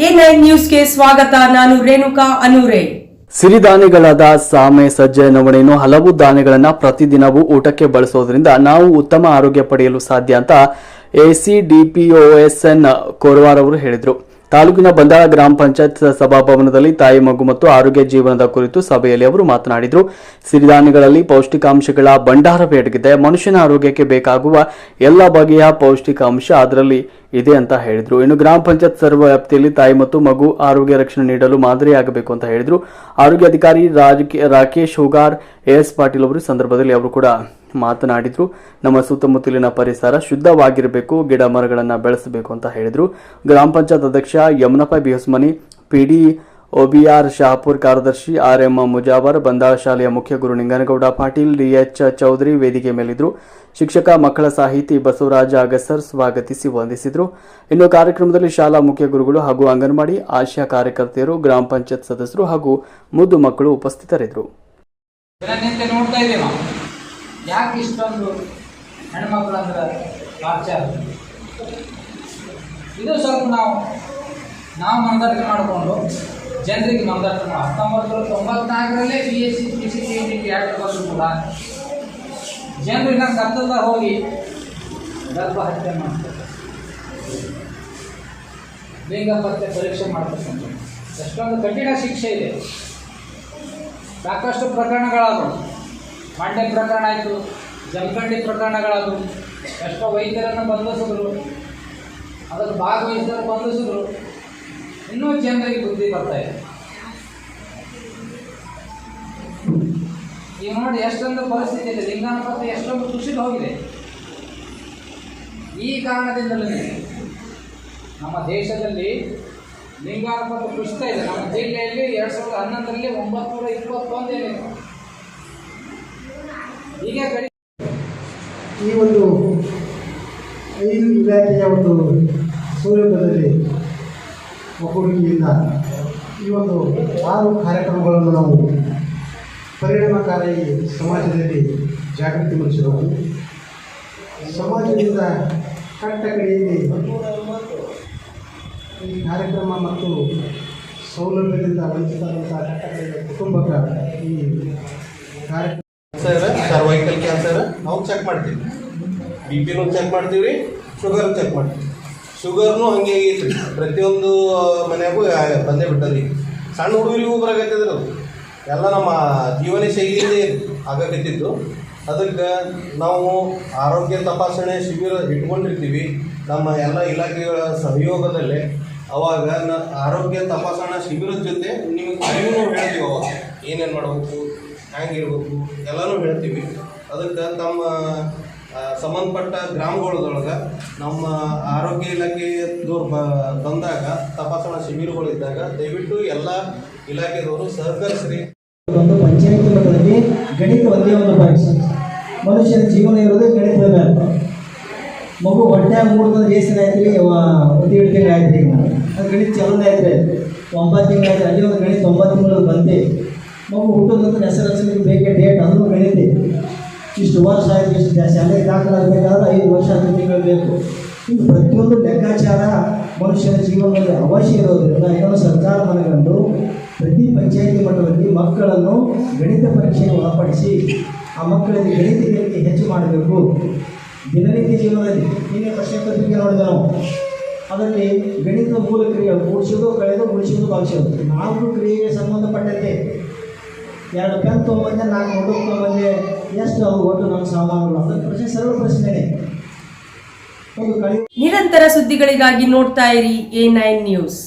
ಸ್ವಾಗತ, ನಾನು ರೇಣುಕಾ ಅನೂರೆ. ಸಿರಿಧಾನ್ಯಗಳಾದ ಸಾಮೆ, ಸಜ್ಜೆ, ನವಣೆಯನ್ನು ಹಲವು ಧಾನ್ಯಗಳನ್ನ ಪ್ರತಿದಿನವೂ ಊಟಕ್ಕೆ ಬಳಸೋದ್ರಿಂದ ನಾವು ಉತ್ತಮ ಆರೋಗ್ಯ ಪಡೆಯಲು ಸಾಧ್ಯ ಅಂತ ಎಸಿಡಿಪಿಒಎಸ್ಎನ್ ಕೋರ್ವಾರ್ ಅವರು ಹೇಳಿದರು. ತಾಲೂಕಿನ ಬಂದಾಳ ಗ್ರಾಮ ಪಂಚಾಯತ್ ಸಭಾಭವನದಲ್ಲಿ ತಾಯಿ ಮಗು ಮತ್ತು ಆರೋಗ್ಯ ಜೀವನದ ಕುರಿತು ಸಭೆಯಲ್ಲಿ ಅವರು ಮಾತನಾಡಿದರು. ಸಿರಿಧಾನ್ಯಗಳಲ್ಲಿ ಪೌಷ್ಟಿಕಾಂಶಗಳ ಭಂಡಾರವೇಟಗಿದೆ ಮನುಷ್ಯನ ಆರೋಗ್ಯಕ್ಕೆ ಬೇಕಾಗುವ ಎಲ್ಲ ಬಗೆಯ ಪೌಷ್ಟಿಕಾಂಶ, ಅದರಲ್ಲಿ ಇದೆ ಅಂತ ಹೇಳಿದರು. ಇನ್ನು ಗ್ರಾಮ ಪಂಚಾಯತ್ ಸರ್ವ ವ್ಯಾಪ್ತಿಯಲ್ಲಿ ತಾಯಿ ಮತ್ತು ಮಗು ಆರೋಗ್ಯ ರಕ್ಷಣೆ ನೀಡಲು ಮಾದರಿಯಾಗಬೇಕು ಅಂತ ಹೇಳಿದರು. ಆರೋಗ್ಯ ಅಧಿಕಾರಿ ರಾಕೇಶ್ ಹುಗಾರ್, ಎಸ್ ಪಾಟೀಲ್ ಅವರು ಸಂದರ್ಭದಲ್ಲಿ ಅವರು ಕೂಡ ಮಾತನಾಡಿದ್ರು. ನಮ್ಮ ಸುತ್ತಮುತ್ತಲಿನ ಪರಿಸರ ಶುದ್ಧವಾಗಿರಬೇಕು, ಗಿಡ ಮರಗಳನ್ನು ಬೆಳೆಸಬೇಕು ಅಂತ ಹೇಳಿದರು. ಗ್ರಾಮ ಪಂಚಾಯತ್ ಅಧ್ಯಕ್ಷ ಯಮುನಪ್ಪ ಬಿಹಸ್ಮನಿ ಪಿಡಿ ಒಬಿಆರ್ ಶಹಾಪುರ್ ಕಾರ್ಯದರ್ಶಿ ಆರ್ಎಂ ಮುಜಾವರ್, ಬಂದಾಳ ಶಾಲೆಯ ಮುಖ್ಯ ಗುರು ನಿಂಗನಗೌಡ ಪಾಟೀಲ್, ಡಿಎಚ್ ಚೌಧರಿ ವೇದಿಕೆ ಮೇಲಿದ್ರು ಶಿಕ್ಷಕ ಮಕ್ಕಳ ಸಾಹಿತಿ ಬಸವರಾಜ ಅಗಸರ್ ಸ್ವಾಗತಿಸಿ ವಂದಿಸಿದರು. ಇನ್ನು ಕಾರ್ಯಕ್ರಮದಲ್ಲಿ ಶಾಲಾ ಮುಖ್ಯ ಗುರುಗಳು ಹಾಗೂ ಅಂಗನವಾಡಿ ಆಶಾ ಕಾರ್ಯಕರ್ತೆಯರು, ಗ್ರಾಮ ಪಂಚಾಯತ್ ಸದಸ್ಯರು ಹಾಗೂ ಮುದ್ದು ಮಕ್ಕಳು ಉಪಸ್ಥಿತರಿದ್ದರು. ಇದು ಸ್ವಲ್ಪ ನಾವು ನಾವು ಮನದಟ್ಟು ಮಾಡಿಕೊಂಡು ಜನರಿಗೆ ಮನದಟ್ಟು ಹತ್ತೊಂಬತ್ತು ನೂರ ತೊಂಬತ್ನಾಲ್ಕರಲ್ಲೇ B S C P C T act ಬಂದರೂ ಕೂಡ. ಜನರು ಇನ್ನ ಕತ್ತದ ಹೋಗಿ ಗರ್ಭ ಹತ್ಯೆ ಮಾಡ್ತಾರೆ. ಲಿಂಗ ಪತ್ತೆ ಪರೀಕ್ಷೆ ಮಾಡ್ತಕ್ಕಂಥ ಎಷ್ಟೊಂದು ಕಠಿಣ ಶಿಕ್ಷೆ ಇದೆ. ಸಾಕಷ್ಟು ಪ್ರಕರಣಗಳಾದವು. ಮಂಡ್ಯ ಪ್ರಕರಣ ಆಯಿತು, ಜಮಖಂಡಿ ಪ್ರಕರಣಗಳಾದವು. ಎಷ್ಟೋ ವೈದ್ಯರನ್ನು ಬಂಧಿಸಿದ್ರು. ಅದಕ್ಕೆ ಭಾಗವಹಿಸಿದ್ರು ಬಂಧಿಸಿದ್ರು. ಇನ್ನೂ ಜನರಿಗೆ ಬುದ್ಧಿ ಬರ್ತಾ ಇದೆ. ಈಗ ನೋಡಿ, ಎಷ್ಟೊಂದು ಪರಿಸ್ಥಿತಿ ಇದೆ. ಲಿಂಗಾನುಪಾತ ಎಷ್ಟೊಂದು ಕುಸಿದು ಹೋಗಿದೆ. ಈ ಕಾರಣದಿಂದಲೇ ನಮ್ಮ ದೇಶದಲ್ಲಿ ಲಿಂಗಾನುಪಾತ ಕುಸಿತಾ ಇದೆ. ನಮ್ಮ ಜಿಲ್ಲೆಯಲ್ಲಿ ಎರಡು ಸಾವಿರದ ಹನ್ನೊಂದರಲ್ಲಿ ಒಂಬತ್ತು ನೂರ ಇಪ್ಪತ್ತೊಂದು ಏನಿದೆ ಈಗ ಕಡಿ ಈ ಒಂದು ಐದು ಇಲಾಖೆಯ ಒಂದು ಸೌಲಭ್ಯದಲ್ಲಿ ಒಗ್ಗೂಡಿಕೆಯಿಂದ ಈ ಒಂದು ಆರು ಕಾರ್ಯಕ್ರಮಗಳನ್ನು ನಾವು ಪರಿಣಾಮಕಾರಿ ಸಮಾಜದಲ್ಲಿ ಜಾಗೃತಿ ಮೂಡಿಸಬೇಕು. ಸಮಾಜದಿಂದ ಕಟ್ಟ ಕಡೆಯಲ್ಲಿ ಈ ಕಾರ್ಯಕ್ರಮ ಮತ್ತು ಸೌಲಭ್ಯದಿಂದ ವಂಚಿತರಾದಂಥ ಕುಟುಂಬದ ಕುಟುಂಬಕ್ಕೆ ಈ ಕಾರ್ಯಕ್ರಮ ಸರ್ವೈಕಲ್ ಕ್ಯಾನ್ಸರ್, ನಾವು ಚೆಕ್ ಮಾಡ್ತೀವಿ. ಬಿ ಪಿನೂ ಚೆಕ್ ಮಾಡ್ತೀವಿ ಶುಗರ್ ಚೆಕ್ ಮಾಡ್ತೀವಿ. ಶುಗರ್ನು ಹಂಗೆ ಆಗೈತ್ರಿ. ಪ್ರತಿಯೊಂದು ಮನೆಗೂ ಬಂದೇ ಬಿಟ್ಟದ್ರಿ. ಸಣ್ಣ ಹುಡುಗರಿಗೂ ಬರಾಕತ್ತದ್ರಿ ಅದು. ಎಲ್ಲ ನಮ್ಮ ಜೀವನ ಶೈಲಿಯಿಂದ ಆಗಕತ್ತಿತ್ತು ಅದಕ್ಕೆ ನಾವು ಆರೋಗ್ಯ ತಪಾಸಣೆ ಶಿಬಿರ ಇಟ್ಕೊಂಡಿರ್ತೀವಿ. ನಮ್ಮ ಎಲ್ಲ ಇಲಾಖೆಗಳ ಸಹಯೋಗದಲ್ಲಿ ಅವಾಗ ನ, ಆರೋಗ್ಯ ತಪಾಸಣಾ ಶಿಬಿರದ ಜೊತೆ ನಿಮಗೆ ಅರಿವು ಹೇಳ್ತೀವಿ ಅವಾಗ. ಏನೇನು ಮಾಡಬೇಕು ಹ್ಯಾಂಗಿರ್ಬೇಕು ಎಲ್ಲನೂ ಹೇಳ್ತೀವಿ. ಅದಕ್ಕೆ ತಮ್ಮ ಸಂಬಂಧಪಟ್ಟ ಗ್ರಾಮಗಳದೊಳಗೆ ನಮ್ಮ ಆರೋಗ್ಯ ಇಲಾಖೆ ಬ, ಬಂದಾಗ, ತಪಾಸಣಾ ಶಿಬಿರಗಳಿದ್ದಾಗ ದಯವಿಟ್ಟು ಎಲ್ಲ ಇಲಾಖೆದವರು ಸಹಕರಿಸ್ರಿ. ಒಂದು ಪಂಚಾಯತಿ ಮಟ್ಟದಲ್ಲಿ ಗಣಿತ ಒಂದೇ ಒಂದು ಮನುಷ್ಯನ ಜೀವನ ಇರೋದು ಗಣಿತದ ಮಗು ಹೊಟ್ಟೆ ಮೂಡ್ತಂದ್ರೆ ಜೇಸಿನ ಆಯ್ತು ರೀ ಒಂದು ಏಳು ತಿಂಗಳು ಆಯ್ತು ರೀ ಅದು ಗಣಿತ ಚಲೋನೇ ಆಯ್ತು ರೀ ಒಂಬತ್ತು ತಿಂಗಳು ಆಯ್ತು ಅಲ್ಲಿ ಒಂದು ಗಣಿತ ಒಂಬತ್ತು ತಿಂಗಳು ಬಂತೆ ಮಗು ಹುಟ್ಟೋದಂತ ಹೆಸರು ಬೇಕೇ ಡೇಟ್, ಅದನ್ನು ಗಣಿತ. ಇಷ್ಟು ವರ್ಷ ಆಯ್ತು, ಇಷ್ಟು ಶಾಲೆಗೆ ದಾಖಲಾಗಬೇಕಾದ್ರೆ ಐದು ವರ್ಷ ಹತ್ತು ತಿಂಗಳು ಬೇಕು. ಈ ಪ್ರತಿಯೊಂದು ಲೆಕ್ಕಾಚಾರ ಮನುಷ್ಯನ ಜೀವನದಲ್ಲಿ ಅವಶ್ಯ ಇರೋದ್ರಿಂದ ಇದನ್ನು ಸರ್ಕಾರ ಮನಗಂಡು ಪ್ರತಿ ಪಂಚಾಯಿತಿ ಮಟ್ಟದಲ್ಲಿ ಮಕ್ಕಳನ್ನು ಗಣಿತ ಪರೀಕ್ಷೆಗೆ ಒಳಪಡಿಸಿ ಆ ಮಕ್ಕಳಲ್ಲಿ ಗಣಿತ ಕಲಿಕೆ ಹೆಚ್ಚು ಮಾಡಬೇಕು. ದಿನನಿತ್ಯ ಜೀವನದಲ್ಲಿ ನಿನ್ನೆ ಪ್ರಶ್ನೆ ಪತ್ರಿಕೆ ನೋಡಿದೆ ನಾವು. ಅದರಲ್ಲಿ ಗಣಿತ ಮೂಲ ಕ್ರಿಯೆ ಕೂಡಿಸೋದು ಕಳೆದು ಉಳಿಸೋದು ಭಾಗಿಸೋದು ನಾಲ್ಕು ಕ್ರಿಯೆಗೆ ಸಂಬಂಧಪಟ್ಟಂತೆ ಎರಡು ಪೆನ್ ತೊಗೊಂಬಂದೆ, ನಾಲ್ಕು ಹುಡುಗ ತೊಗೊಂಬಂದೆ ನಿರಂತರ ಸುದ್ದಿಗಳಿಗಾಗಿ ನೋಡ್ತಾ ಇರಿ ಎ ನೈನ್ ನ್ಯೂಸ್